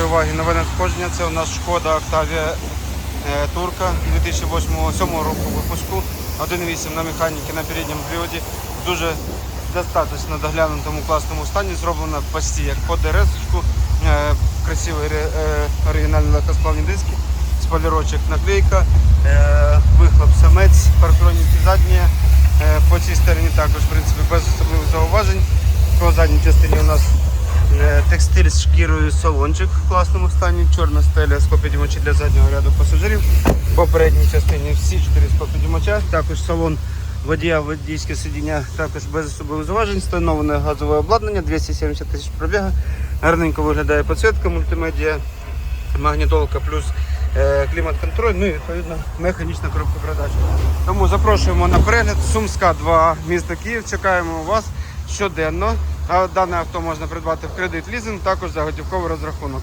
вашої уваги нове надходження. Це у нас шкода Octavia е, Турка 2008 року випуску. 1.8 на механіки на передньому приводі. Дуже достатньо доглянутому класному стані. Зроблено почти як по ДРС. Е, красивий ре- е, оригінальний легкосплавні диски, спойлерочок, наклейка, вихлоп самець, парктроніки задні. По цій стороні також в принципі, без особливих зауважень. По задній частині у нас Текстиль з шкірою салончик в класному стані, чорна стеля склопідімачі для заднього ряду пасажирів. По передній частині всі чотири склопідімача, також салон водія, водійське сидіння, також без особливих зауважень, встановлене газове обладнання, 270 тисяч пробігу. Гарненько виглядає підсвітка, мультимедіа, магнітолка плюс е, клімат-контроль, ну і відповідно механічна коробка передач. Тому запрошуємо на перегляд. Сумська 2 місто Київ. Чекаємо вас щоденно. Дане авто можна придбати в кредит лізинг, також за готівковий розрахунок.